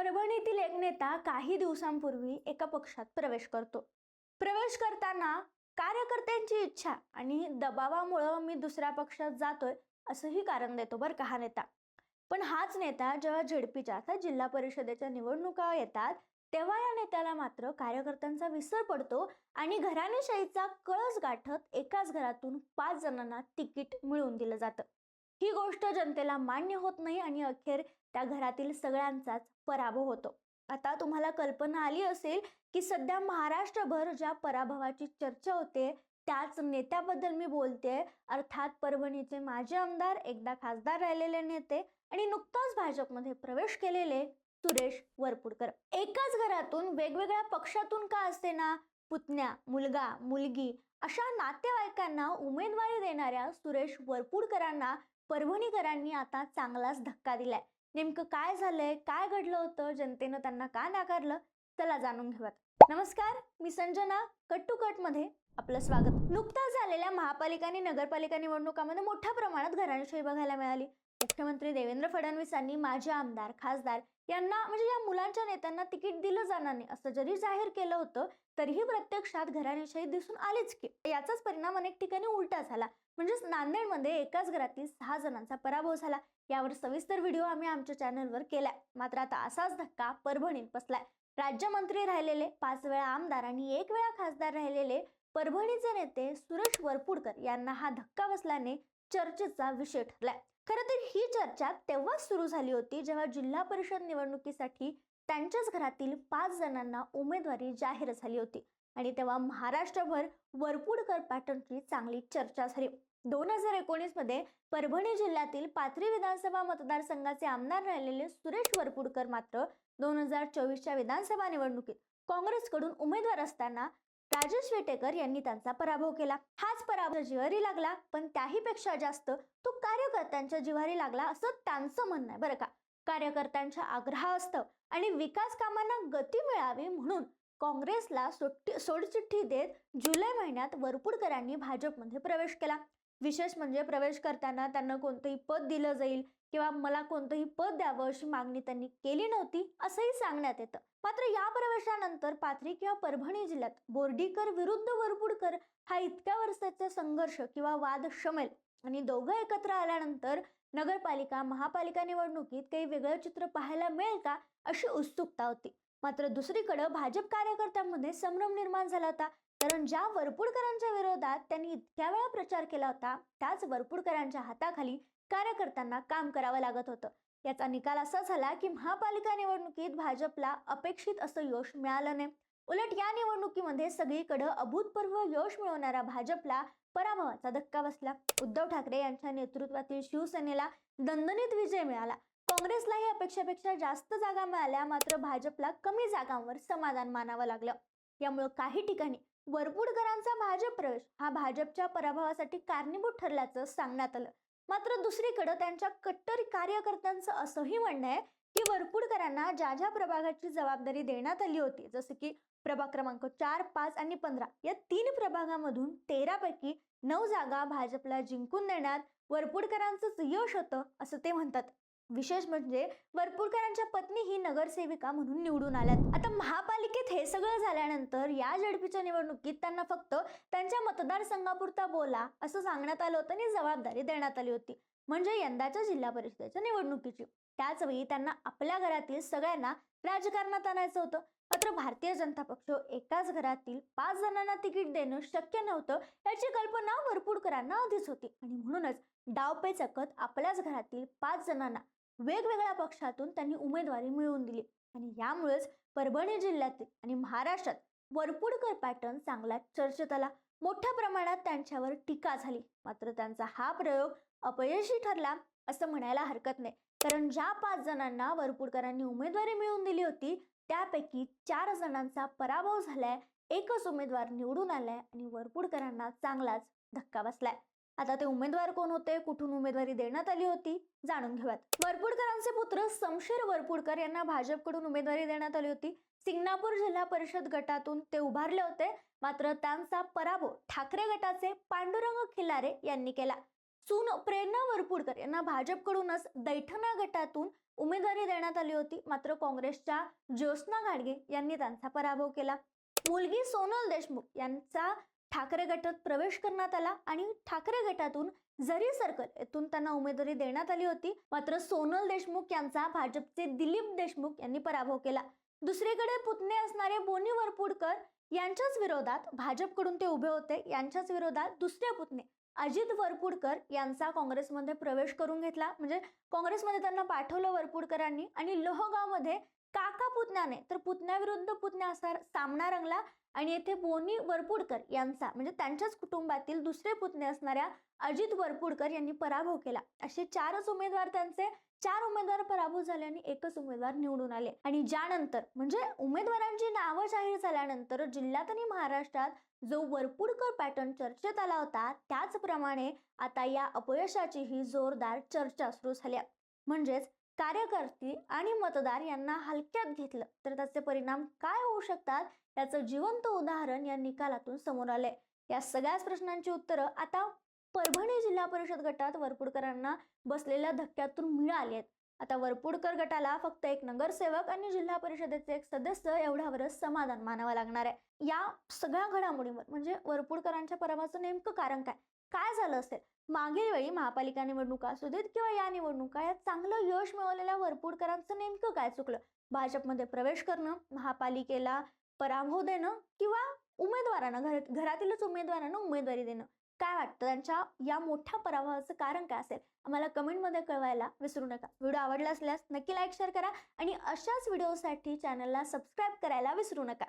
परभणीतील एक नेता काही दिवसांपूर्वी एका पक्षात प्रवेश करतो. प्रवेश करताना कार्यकर्त्यांची इच्छा आणि दबावामुळं मी दुसऱ्या पक्षात जातोय असंही कारण देतो बरं का हा नेता. पण हाच नेता जेव्हा झेडपीच्या अर्थात जिल्हा परिषदेच्या निवडणुका येतात तेव्हा या नेत्याला मात्र कार्यकर्त्यांचा विसर पडतो आणि घराणेशाहीचा कळस गाठत एकाच घरातून पाच जणांना तिकीट मिळवून दिलं जातं. ही गोष्ट जनतेला मान्य होत नाही आणि अखेर त्या घरातील सगळ्यांचाच पराभव होतो. आता तुम्हाला कल्पना आली असेल की सध्या महाराष्ट्रभर ज्या पराभवाची चर्चा होते त्याच नेत्याबद्दल मी बोलते. अर्थात परभणीचे माजी आमदार एकदा खासदार राहिलेले नेते आणि नुकताच भाजपमध्ये प्रवेश केलेले सुरेश वरपुडकर. एकाच घरातून वेगवेगळ्या पक्षातून का असते ना पुतण्या मुलगा मुलगी अशा नातेवाईकांना उमेदवारी देणाऱ्या सुरेश वरपुडकरांना परभणीकरांनी आता चांगलाच धक्का दिलाय. नेमकं काय झालंय? काय घडलं होतं? जनतेनं त्यांना का नाकारलं? चला जाणून घेऊयात. नमस्कार मी संजना कट टू कटमध्ये आपलं स्वागत. नुकताच झालेल्या महापालिका आणि नगरपालिका निवडणुकामध्ये मोठ्या प्रमाणात घराणेशाही बघायला मिळाली. मुख्यमंत्री देवेंद्र फडणवीसांनी माजी आमदार खासदार यांना म्हणजे या मुलांच्या नेत्यांना तिकीट दिलं जाणार नाही. असं जरी जाहीर केलं होतं तरीही प्रत्यक्षात घराण्याशाही दिसून आलीच की. याचाच परिणाम अनेक ठिकाणी उलटा झाला. म्हणजेच नांदेडमध्ये एकाच घरातील सहा जणांचा पराभव झाला. यावर सविस्तर व्हिडिओ आम्ही आमच्या चॅनलवर केलाय. मात्र आता असाच धक्का परभणीत बसलाय. राज्यमंत्री राहिलेले पाच वेळा आमदार आणि एक वेळा खासदार राहिलेले परभणीचे नेते सुरेश वरपुडकर यांना हा धक्का बसल्याने चर्चेचा विषय ठरलाय. खरं तर ही चर्चा तेव्हाच सुरू झाली होती जेव्हा जिल्हा परिषद निवडणुकीसाठी त्यांच्याच घरातील पाच जणांना उमेदवारी जाहीर झाली होती. आणि तेव्हा महाराष्ट्रभर वरपुडकर पॅटर्नची चांगली चर्चा झाली. दोन हजार एकोणीसमध्ये परभणी जिल्ह्यातील पाथरी विधानसभा मतदारसंघाचे आमदार राहिलेले सुरेश वरपुडकर मात्र दोन हजार चोवीसच्या विधानसभा निवडणुकीत काँग्रेसकडून उमेदवार असताना राजेश वेटेकर यांनी त्यांचा पराभव केला. हाच पराभव जिवारी लागला पण त्याही पेक्षा जास्त तो कार्यकर्त्यांच्या जिवारी लागला असं त्यांचं म्हणणं आहे बरं का. कार्यकर्त्यांच्या आग्रह असतं आणि विकास कामांना गती मिळावी म्हणून काँग्रेसला सोडचिठ्ठी देत जुलै महिन्यात वरपुडकरांनी भाजपमध्ये प्रवेश केला. विशेष म्हणजे प्रवेश करताना त्यांना कोणतंही पद दिलं जाईल किंवा मला कोणतंही पद द्यावं अशी मागणी त्यांनी केली नव्हती असंही सांगण्यात येतं. मात्र या प्रवेशानंतर पाथरी किंवा परभणी जिल्ह्यात बोर्डीकर विरुद्ध वरपुडकर हा इतक्या वर्षाचा संघर्ष किंवा वाद शमेल आणि दोघं एकत्र आल्यानंतर नगरपालिका महापालिका निवडणुकीत काही वेगळं चित्र पाहायला मिळेल का अशी उत्सुकता होती. मात्र दुसरीकडे भाजप कार्यकर्त्यांमध्ये संभ्रम निर्माण झाला होता. कारण ज्या वरपुडकरांच्या विरोधात त्यांनी इतक्या वेळा प्रचार केला होता त्याच वरपुडकरांच्या हाताखाली कार्यकर्त्यांना काम करावं लागत होतं. याचा निकाल असा झाला की महापालिका निवडणुकीत भाजपला अपेक्षित असं यश मिळालं नाही. उलट या निवडणुकीमध्ये सगळीकडं अभूतपूर्व यश मिळवणाऱ्या भाजपला पराभवाचा धक्का बसला. उद्धव ठाकरे यांच्या नेतृत्वातील शिवसेनेला दणदणीत विजय मिळाला. काँग्रेसलाही अपेक्षेपेक्षा जास्त जागा मिळाल्या मात्र भाजपला कमी जागांवर समाधान मानावं लागलं. यामुळे काही ठिकाणी वरपुडकरांचा भाजप प्रवेश हा भाजपच्या पराभवासाठी कारणीभूत ठरल्याचं सांगण्यात आलं. मात्र दुसरीकडे त्यांच्या कट्टर कार्यकर्त्यांचं असंही म्हणणं आहे की वरपुडकरांना ज्या ज्या प्रभागाची जबाबदारी देण्यात आली होती जसं की प्रभाग क्रमांक चार पाच आणि पंधरा या तीन प्रभागामधून तेरा पैकी नऊ जागा भाजपला जिंकून देण्यात वरपुडकरांचंच यश होतं असं ते म्हणतात. विशेष म्हणजे वरपुडकरांच्या पत्नी ही नगरसेविका म्हणून निवडून आल्यात. आता महापालिकेत हे सगळं झाल्यानंतर या झडपीच्या निवडणुकीत त्यांना फक्त त्यांच्या मतदारसंघापुरता बोला असं सांगण्यात आलं होतं आणि जबाबदारी देण्यात आली होती. म्हणजे यंदाच्या जिल्हा परिषदेच्या निवडणुकीची. त्याचवेळी त्यांना आपल्या घरातील सगळ्यांना राजकारणात आणायचं होतं. मात्र भारतीय जनता पक्ष एकाच घरातील पाच जणांना तिकीट देणं शक्य नव्हतं याची कल्पना वरपुडकरांना आधीच होती. आणि म्हणूनच डावपे चकत आपल्याच घरातील पाच जणांना वेगवेगळ्या पक्षातून त्यांनी उमेदवारी मिळवून दिली. आणि यामुळेच परभणी जिल्ह्यातील आणि महाराष्ट्रात वरपुडकर पॅटर्न चांगला चर्चेत आला मोठ्या प्रमाणात त्यांच्यावर टीका झाली. मात्र त्यांचा हा प्रयोग अपयशी ठरला असं म्हणायला हरकत नाही. कारण ज्या पाच जणांना वरपुडकरांनी उमेदवारी मिळवून दिली होती त्यापैकी चार जणांचा पराभव झालाय. एकच उमेदवार निवडून आलाय आणि वरपुडकरांना चांगलाच धक्का बसलाय. आता ते उमेदवार कोण होते? कुठून उमेदवारी देण्यात आली होती? जाणून घेऊयात. वरपुडकरांचे पुत्र समशेर वरपुडकर यांना भाजपकडून उमेदवारी देण्यात आली होती. सिंगणापूर जिल्हा परिषद गटातून ते उभारले होते. मात्र त्यांचा पराभव ठाकरे गटाचे पांडुरंग खिलारे यांनी केला. सून प्रेरणा वरपुडकर यांना भाजपकडूनच दैठणा गटातून उमेदवारी देण्यात आली होती. मात्र काँग्रेसच्या ज्योत्स्ना घाडगे यांनी त्यांचा पराभव केला. मुलगी सोनल देशमुख यांचा ठाकरे गटात प्रवेश करण्यात आला आणि ठाकरे गटातून जरी सर्कल येथून त्यांना उमेदवारी देण्यात आली होती मात्र सोनल देशमुख यांचा भाजपचे दिलीप देशमुख यांनी पराभव केला. दुसरीकडे पुतणे असणारे बोनी वरपुडकर यांच्याच विरोधात भाजपकडून ते उभे होते. यांच्याच विरोधात दुसरे पुतणे अजित वरपुडकर यांचा काँग्रेसमध्ये प्रवेश करून घेतला. म्हणजे काँग्रेसमध्ये त्यांना पाठवलं वरपुडकरांनी आणि लोहगावमध्ये काका पुतण्याने तर पुतण्याविरुद्ध पुतण्या असा सामना रंगला आणि येथे बोनी वरपुडकर यांचा म्हणजे त्यांच्याच कुटुंबातील दुसरे पुतणे असणाऱ्या अजित वरपुडकर यांनी पराभव केला. असे चारच उमेदवार त्यांचे चार उमेदवार पराभूत झाले आणि एकच उमेदवार निवडून आले. आणि ज्यानंतर म्हणजे उमेदवारांची नावं जाहीर झाल्यानंतर जिल्ह्यात आणि महाराष्ट्रात जो वरपुडकर पॅटर्न चर्चेत आला होता त्याचप्रमाणे आता या अपयशाचीही जोरदार चर्चा सुरू झाल्या. म्हणजेच कार्यकर्ते आणि मतदार यांना हलक्यात घेतलं. तर त्याचे परिणाम काय होऊ शकतात? याचं जिवंत उदाहरण या निकालातून समोर आलंय. या सगळ्याच प्रश्नांची उत्तरं आता परभणी जिल्हा परिषद गटात वरपुडकरांना बसलेल्या धक्क्यातून मिळाली आहेत. आता वरपुडकर गटाला फक्त एक नगरसेवक आणि जिल्हा परिषदेचे एक सदस्य एवढ्यावरच समाधान मानावं लागणार आहे. या सगळ्या घडामोडींवर म्हणजे वरपुडकरांच्या पराभवाचं नेमकं कारण काय? काय झालं असेल? मागील वेळी महापालिका निवडणुका असू देत किंवा या निवडणुका यात चांगलं यश मिळवलेल्या वरपुडकरांचं नेमकं काय चुकलं? भाजपमध्ये प्रवेश करणं महापालिकेला पराभव देणं किंवा उमेदवारांना घर घरातीलच उमेदवारांना उमेदवारी देणं? काय वाटतं? त्यांच्या या मोठ्या पराभवाचं कारण काय असेल? आम्हाला कमेंटमध्ये कळवायला विसरू नका. व्हिडिओ आवडला असल्यास नक्की लाईक शेअर करा आणि अशाच व्हिडिओसाठी चॅनलला सबस्क्राईब करायला विसरू नका.